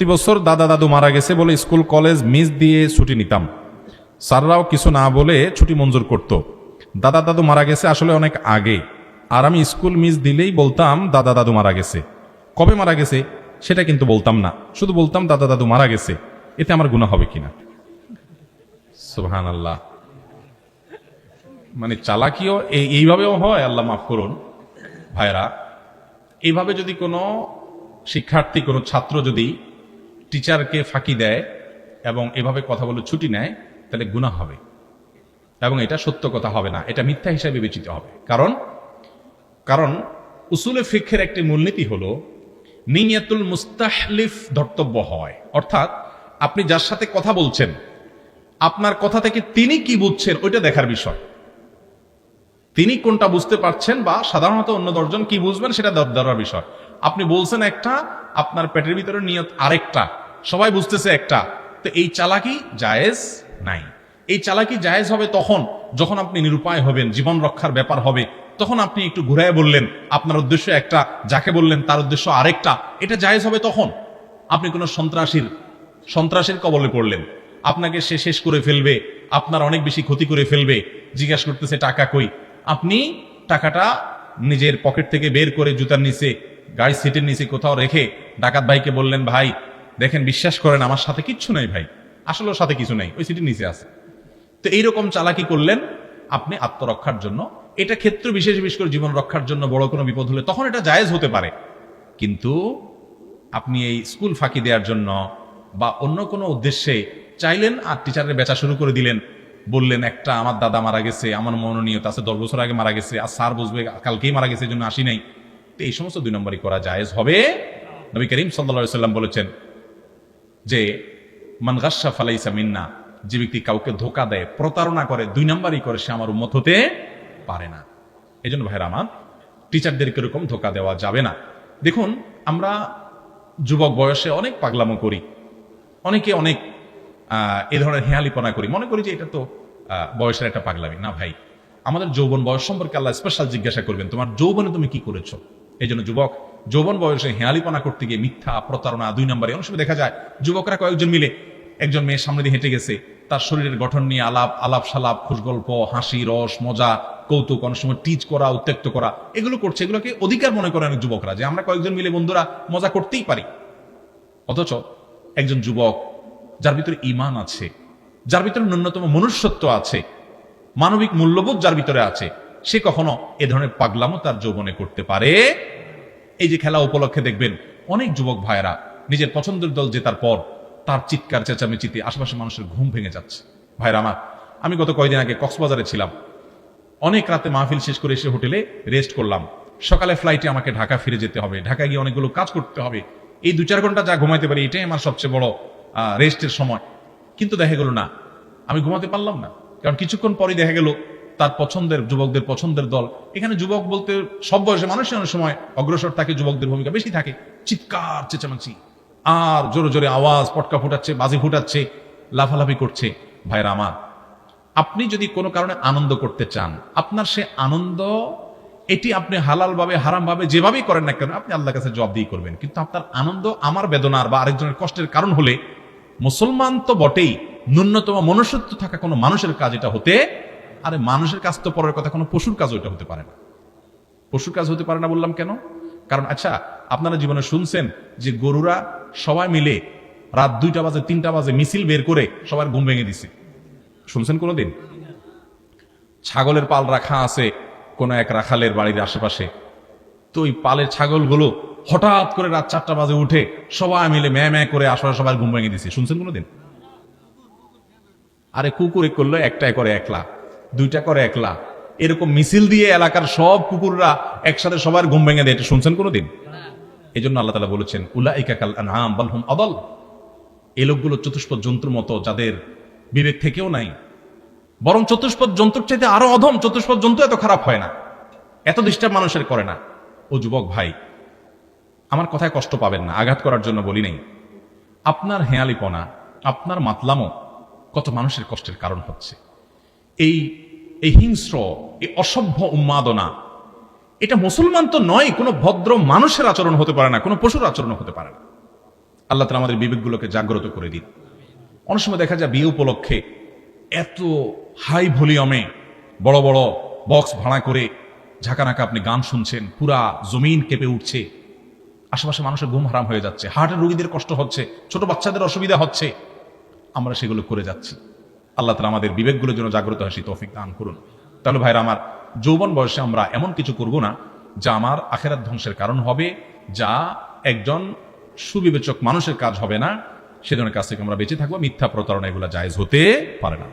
প্রতি বছর দাদা দাদু মারা গেছে বলে স্কুল, কলেজ মিস দিয়ে ছুটি নিতাম। স্যাররাও কিছু না বলে ছুটি মঞ্জুর করত। দাদা দাদু মারা গেছে আসলে অনেক আগে। আর আমি স্কুল মিস দিলেই বলতাম, দাদা দাদু মারা গেছে। কবে মারা গেছে, সেটা কিন্তু বলতাম না। শুধু বলতাম, দাদা দাদু মারা গেছে। এতে আমার গুণা হবে কিনা? সুবহান আল্লাহ মানে চালাকিও এই, এইভাবেও হয়, আল্লাহ মাফ করুন। ভাইরা এইভাবে যদি কোনো শিক্ষার্থী, কোনো ছাত্র যদি টিচারকে ফাঁকি দেয় এবং এভাবে কথা বলে ছুটি নেয়, তাহলে গুনাহ হবে। এবং এটা সত্য কথা হবে না, এটা মিথ্যা হিসাবে বিবেচিত হবে। কারণ কারণ উসুলে ফিক্ষের একটি মূলনীতি হলো, নিয়াতুল মুস্তাহলিফ ধর্তব্য হয়। অর্থাৎ, আপনি যার সাথে কথা বলছেন, আপনার কথা থেকে তিনি কি বুঝছেন, ওইটা দেখার বিষয়। তিনি কোনটা বুঝতে পারছেন বা সাধারণত অন্য দশজন কি বুঝবেন, সেটা ধরার বিষয়। আপনি বলছেন একটা, আপনার পেটের ভিতরে নিয়ত আরেকটা, সবাই বুঝতেছে একটা। তো এই চালাকি জায়েজ নাই। এই চালাকি জায়েজ হবে তখন, যখন আপনি নিরুপায় হবেন, জীবন রক্ষার ব্যাপার হবে, তখন আপনি একটু ঘুরায় বললেন, আপনার উদ্দেশ্য একটা, যাকে বললেন তার উদ্দেশ্য আরেকটা, এটা জায়েজ হবে তখন। আপনি কোনো সন্ত্রাসীর, সন্ত্রাসের কবলে পড়লেন। আপনাকে সে শেষ করে ফেলবে, আপনার অনেক বেশি ক্ষতি করে ফেলবে, জিজ্ঞাসা করতেছে, টাকা কই? আপনি টাকাটা নিজের পকেট থেকে বের করে জুতার নিচে গাড়ি সিটের নিচে কোথাও রেখে ডাকাত ভাইকে বললেন, ভাই, দেখেন, বিশ্বাস করেন, আমার সাথে কিচ্ছু নাই ভাই। আসলে ওর সাথে কিছু নাই, ওই সিটের নিচে আছে। তো এইরকম চালাকি করলেন, আপনি আত্মরক্ষার জন্য। এটা ক্ষেত্র বিশেষ বিশেষ করে জীবন রক্ষার জন্য বড় কোনো বিপদ হলে তখন এটা জায়েজ হতে পারে। কিন্তু আপনি এই স্কুল ফাঁকি দেওয়ার জন্য বা অন্য কোনো উদ্দেশ্যে চাইলেন আর টিচারের বেচা শুরু করে দিলেন, বললেন, একটা আমার দাদা মারা গেছে, আমার মনোনীয়ত আছে, দশ বছর আগে মারা গেছে, আর স্যার বুঝবে, কালকেই মারা গেছে, এই জন্য আসি নাই। তো এই সমস্ত দুই নম্বরই করা জায়েজ হবে। নবী করিম সাল্লা সাল্লাম বলেছেন যে মানগাসা ফালাইসা মিন্না যে ব্যক্তি কাউকে ধোকা দেয়, প্রতারণা করে, দুই নাম্বারই করে, সে আমার উন্মত হতে পারে না। এই জন্য ভাইরা আমার টিচারদেরকে এরকম ধোকা দেওয়া যাবে না। দেখুন, আমরা যুবক বয়সে অনেক পাগলামো করি। অনেকে অনেক এ ধরনের হেয়ালিপনা করি। মনে করি যে এটা তো বয়সের একটা পাগলামি। না ভাই, আমাদের যৌবন বয়স সম্পর্কে আল্লাহ স্পেশাল জিজ্ঞাসা করবেন, তোমার যৌবনে তুমি কি করেছ? এই জন্য যুবক, যৌবন বয়সে হেয়ালিপনা করতে গিয়ে মিথ্যা প্রতারণা দুই নম্বরে অনেক দেখা যায়, যুবকরা কয়েকজন মিলে একজন মেয়ের সামনে দিয়ে হেঁটে গেছে। তার শরীরের গঠন নিয়ে আলাপ আলাপ সালাপ খুশগল্প, হাসি, রস, মজা, কৌতুক, অনেক সময় টিচ করা, উত্ত্যক্ত করা, এগুলো করছে, এগুলোকে অধিকার মনে করে অনেক যুবকরা যে আমরা কয়েকজন মিলে বন্ধুরা মজা করতেই পারি। অথচ একজন যুবক, যার ভিতরে ইমান আছে, যার ভিতরে ন্যূনতম মনুষ্যত্ব আছে, মানবিক মূল্যবোধ যার ভিতরে আছে সে কখনো এ ধরনের পাগলামো তার যৌবনে করতে পারে? এই যে খেলা উপলক্ষে দেখবেন অনেক যুবক ভাইয়েরা নিজের পছন্দের দল জেতার পর তার চিৎকার, চেঁচামেচিতে আশেপাশে মানুষের ঘুম ভেঙে যাচ্ছে। ভাইরা আমার, আমি গত কয়দিন আগে কক্সবাজারে ছিলাম। অনেক রাতে মাহফিল শেষ করে এসে হোটেলে রেস্ট করলাম। সকালে ফ্লাইটে আমাকে ঢাকা ফিরে যেতে হবে। ঢাকা গিয়ে অনেকগুলো কাজ করতে হবে। এই দু চার ঘণ্টা যা ঘুমাইতে পারি, এটাই আমার সবচেয়ে বড় রেস্টের সময়। কিন্তু দেখা গেল না, আমি ঘুমাতে পারলাম না। কারণ কিছুক্ষণ পরেই দেখা গেল তার পছন্দের, যুবকদের পছন্দের দল। এখানে যুবক বলতে সব বয়সে মানুষের অনেক সময় অগ্রসর থাকে, যুবকদের ভূমিকা বেশি থাকে। চিৎকার, চেঁচামেচি। আর জোরে জোরে আওয়াজ পটকা ফুটাচ্ছে, বাজি ফুটাচ্ছে, লাফালাফি করছে। ভাইরা আমার, আপনি যদি কোনো কারণে আনন্দ করতে চান, আপনার সে আনন্দ, এটি আপনি হালাল ভাবে হারাম ভাবে যেভাবেই করেন না কেন, আপনি আল্লাহর কাছে জবাব দিয়ে করবেন। কিন্তু আপনার আনন্দ, আমার বেদনার বা আরেকজনের কষ্টের কারণ হলে, মুসলমান তো বটেই ন্যূনতম মনুষ্যত্ব থাকা কোনো মানুষের কাজ এটা হতে আরে মানুষের কাজ তো পরের কথা, কোনো পশুর কাজ ওইটা হতে পারে না। পশুর কাজ হতে পারে না বললাম কেন? কারণ আচ্ছা আপনারা জীবনে শুনছেন যে গরুরা সবাই মিলে রাত দুইটা বাজে, তিনটা বাজে মিছিল বের করে সবার ঘুম ভেঙে দিছে। শুনছেন কোনোদিন? ছাগলের পাল রাখা আছে কোনো এক রাখালের বাড়ির আশেপাশে। তো ওই পালের ছাগলগুলো হঠাৎ করে রাত চারটা বাজে উঠে সবাই মিলে ম্যা ম্যা করে আসলে সবার ঘুম ভেঙে দিছে। শুনছেন কোনোদিন? আরে কুকুর করল একটাই করে একলা। দুইটা করে একলা এরকম মিছিল দিয়ে এলাকার সব কুকুররা একসাথে সবার ঘুম ভেঙে দেয়, এটা শুনছেন কোনোদিন? এই জন্য আল্লাহ তালা বলেছেন উল্লা ইকাকাল আনাম বালহুম অদল এই লোকগুলো চতুষ্পদ জন্তুর মতো, যাদের বিবেক থেকেও নাই। বরং চতুষ্পদ জন্তুর চাইতে আরও অধম, চতুষ্পদ জন্তু এত খারাপ হয় না। এত ডিস্টার্ব মানুষের করে না। ও যুবক ভাই, আমার কথায় কষ্ট পাবেন না, আঘাত করার জন্য বলি নাই। আপনার হেয়ালিপনা, আপনার মাতলামো কত মানুষের কষ্টের কারণ হচ্ছে। এই এই হিংস্র, এই অসভ্য উন্মাদনা, এটা মুসলমান তো নয়, কোনো ভদ্র মানুষের আচরণ হতে পারে না, কোনো পশুর আচরণ হতে পারে না। আল্লাহ তালা আমাদের বিবেকগুলোকে জাগ্রত করে দিন। অনেক সময় দেখা যায় বিয়ে উপলক্ষে এত হাই ভলিউমে বড় বড় বক্স ভাড়া করে ঝাঁকানাকা আপনি গান শুনছেন, পুরা জমিন কেঁপে উঠছে, আশেপাশে মানুষের ঘুম হারাম হয়ে যাচ্ছে, হার্টের রোগীদের কষ্ট হচ্ছে, ছোট বাচ্চাদের অসুবিধা হচ্ছে, আমরা সেগুলো করে যাচ্ছি। আল্লাহ তালা আমাদের বিবেকগুলোর জন্য জাগ্রত হয় সেই তৌফিক দান করুন। তাহলে ভাইরা, আমার যৌবন বয়সে আমরা এমন কিছু করব না, যা আমার আখেরাত ধ্বংসের কারণ হবে, যা একজন সুবিবেচক মানুষের কাজ হবে না সে ধরনের কাজ থেকে আমরা বেঁচে থাকব, মিথ্যা প্রতারণা এগুলো জায়জ হতে পারে না।